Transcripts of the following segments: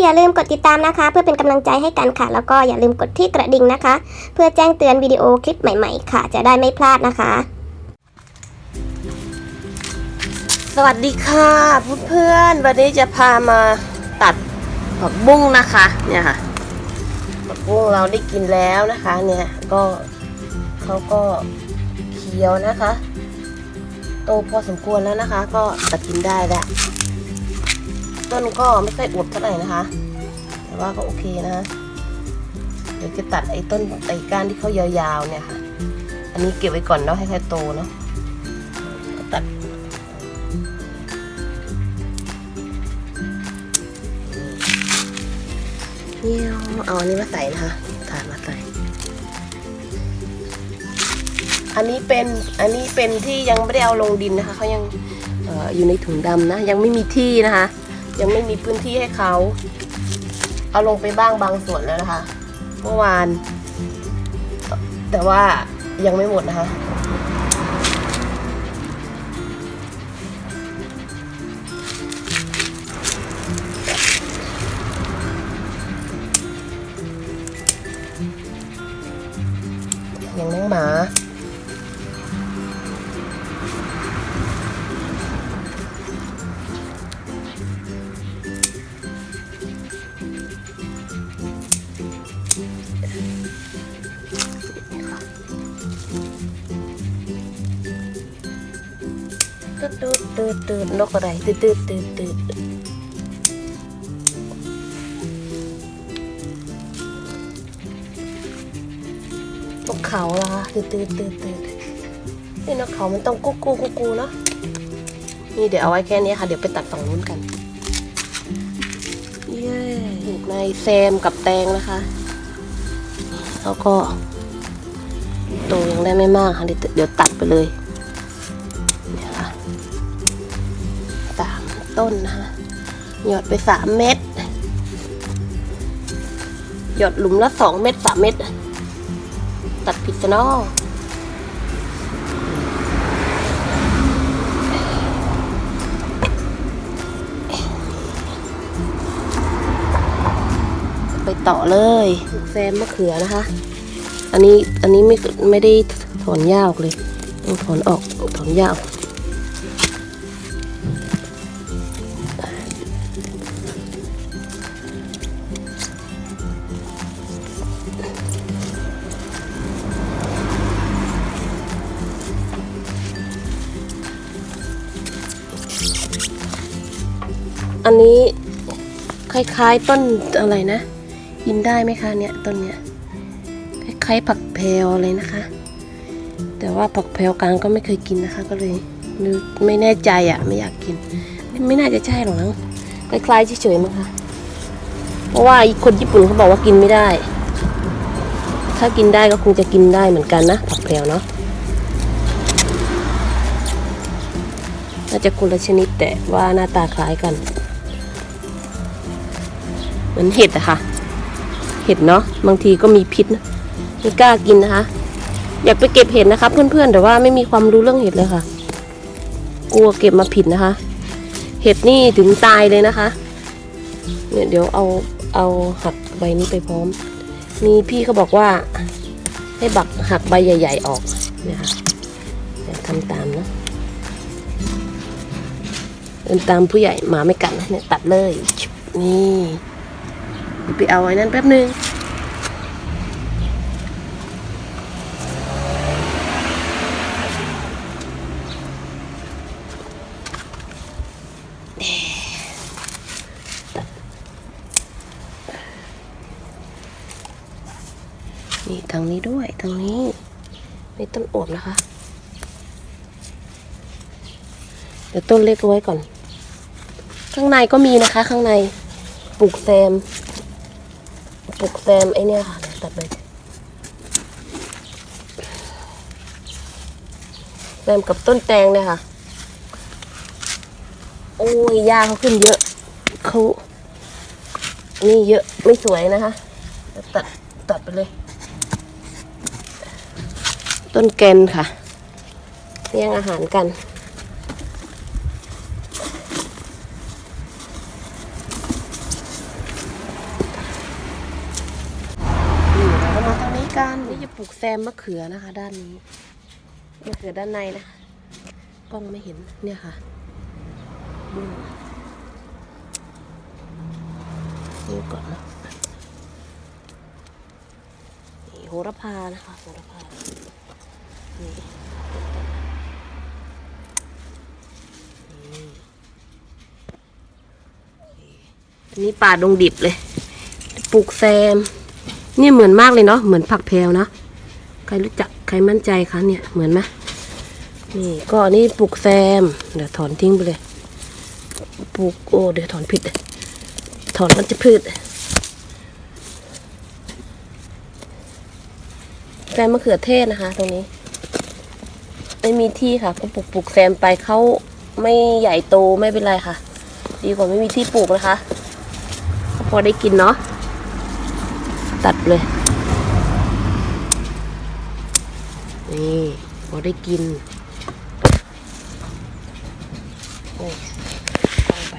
อย่าลืมกดติดตามนะคะ เพื่อเป็นกำลังใจให้กันค่ะ แล้วก็อย่าลืมกดที่กระดิ่งนะคะ เพื่อแจ้งเตือนวิดีโอคลิปใหม่ ๆ ค่ะ จะได้ไม่พลาดนะคะ สวัสดีค่ะเพื่อนๆวันนี้จะพามาตัดผักบุ้งนะคะเนี่ยค่ะผักบุ้งเราได้กินแล้วนะคะเนี่ยก็เขาก็เขียวนะคะ โตพอสมควรแล้วนะคะ ก็ตัดกินได้แล้ว ต้นก็ไม่ค่อยอวบเท่าไหร่นะคะ แต่ว่าก็โอเคนะ เดี๋ยวจะตัดไอ้ต้นไอ้ก้านที่เขายาวๆเนี่ยค่ะ อันนี้เก็บไว้ก่อนเนาะให้ค่อยโตเนาะตัดเนี่ยเอาอันนี้มาใส่นะคะถาดมาใส่ อันนี้เป็นอันนี้เป็นที่ยังไม่ได้เอาลงดินนะคะเขายังอออยู่ในถุงดำนะ ยังไม่มีที่นะคะ ยังไม่มีพื้นที่ให้เขา เอาลงไปบ้างบางส่วนแล้วนะคะ เมื่อวาน แต่ว่ายังไม่หมดนะคะอย่างน้องหมา ตืดตืดตืดตืดนกอะไรตืดตืดตืดตืดนกเขาเหรอคะตืดตืดตืดตืดนี่นกเขามันต้องกุ๊กกูกุ๊กกูเนาะนี่เดี๋ยวเอาไว้แค่นี้ค่ะ เดี๋ยวไปตัดฝั่งนู้นกันเย้ในแซมกับแตงนะคะแล้วก็โตยังได้ไม่มากค่ะ เดี๋ยวตัดไปเลย ต้นนะคะหยอดไปสามเม็ดหยอดหลุมละสองเม็ดสามเม็ดตัดผิดซะเนาะไปต่อเลยแซมมะเขือนะคะ อันนี้อันนี้ไม่ไม่ได้ถอนหญ้าออกเลยถอนออกถอนหญ้าออก อันนี้คล้ายๆต้นอะไรนะ กินได้ไหมคะเนี่ยต้นเนี้ยคล้ายๆผักแพรวเลยนะคะ แต่ว่าผักแพรวกลางก็ไม่เคยกินนะคะ ก็เลยไม่แน่ใจอะไม่อยากกิน ไม่น่าจะใช่หรอกนะคล้ายๆเฉยๆมั้งคะเพราะว่าอีกคนญี่ปุ่นเขาบอกว่ากินไม่ได้ ถ้ากินได้ก็คงจะกินได้เหมือนกันนะผักแพรวเนาะน่าจะคนละชนิดแต่ว่าหน้าตาคล้ายกัน เหมือนเห็ดอะค่ะ เห็ดเนาะบางทีก็มีพิษนะไม่กล้ากินนะคะ อยากไปเก็บเห็ดนะคะเพื่อนๆแต่ว่าไม่มีความรู้เรื่องเห็ดเลยค่ะ กลัวเก็บมาผิดนะคะ เห็ดนี่ถึงตายเลยนะคะ เนี่ยเดี๋ยวเอาเอาหักใบนี้ไปพร้อม มีพี่เขาบอกว่า ให้บักหักใบใหญ่ ๆ ออกเนี่ยค่ะทำตามนะเดินตามผู้ใหญ่หมาไม่กัดนะเนี่ยตัดเลย นี่ ไปเอาไอ้นั่นแป๊บนึงนี่ทางนี้ด้วยทางนี้ไม่ต้นอวบนะคะ เดี๋ยวต้นเล็กไว้ก่อน ข้างในก็มีนะคะ ข้างในปลูกแซม ปลูกแซมไอเนี่ยค่ะตัดไปแซมกับต้นแตงเนี่ยค่ะ โอ้ยหญ้าเขาขึ้นเยอะเขานี่เยอะไม่สวยนะคะตัดตัดไปเลย ต้นแกนค่ะเลี้ยงอาหารกัน ด้านนี้ จะปลูกแซมมะเขือนะคะ ด้านนี้มะเขือด้านในนะกล้องไม่เห็นเนี่ยค่ะบุ้งนี่ก่อนนะนี่โหระพานะคะโหระพานี่นี่อันนี้ป่าดงดิบเลย ปลูกแซม เนี่ยเหมือนมากเลยเนาะเหมือนผักแพรวนะใครรู้จักใครมั่นใจคะเนี่ยเหมือนไหมนี่ก็อันนี่ปลูกแซม เดี๋ยวถอนทิ้งไปเลยปลูกโอ้เดี๋ยวถอนผิดถอนมันจะพืชแซมมะเขือเทศนะคะ ตรงนี้ไม่มีที่ค่ะก็ปลูกปลูกแซมไปเขาไม่ใหญ่โตไม่เป็นไรค่ะ ดีกว่าไม่มีที่ปลูกนะคะพอได้กินเนาะ ตัดเลย นี่พอได้กิน โอ้ไป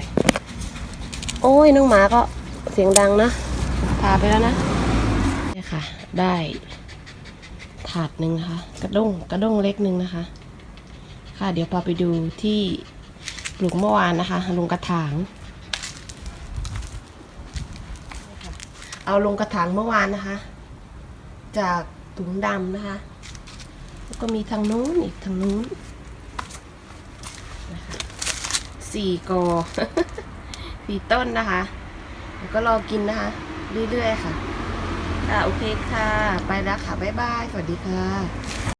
โอ้ย น้องหมาก็เสียงดังนะ พาไปแล้วนะนี่ค่ะ ได้ถาดหนึ่งนะคะ กระด้งกระด้งเล็กหนึ่งนะคะ ค่ะ เดี๋ยวพาไปดูที่ปลูกเมื่อวานนะคะ ลงกระถาง เอาลงกระถางเมื่อวานนะคะ จากถุงดำนะคะ แล้วก็มีทางนู้นอีกทางนู้นนะคะสี่กอสี่ต้นนะคะ แล้วก็รอกินนะคะ เรื่อยๆค่ะอ่าโอเคค่ะ ไปแล้วค่ะ บ๊ายบาย สวัสดีค่ะ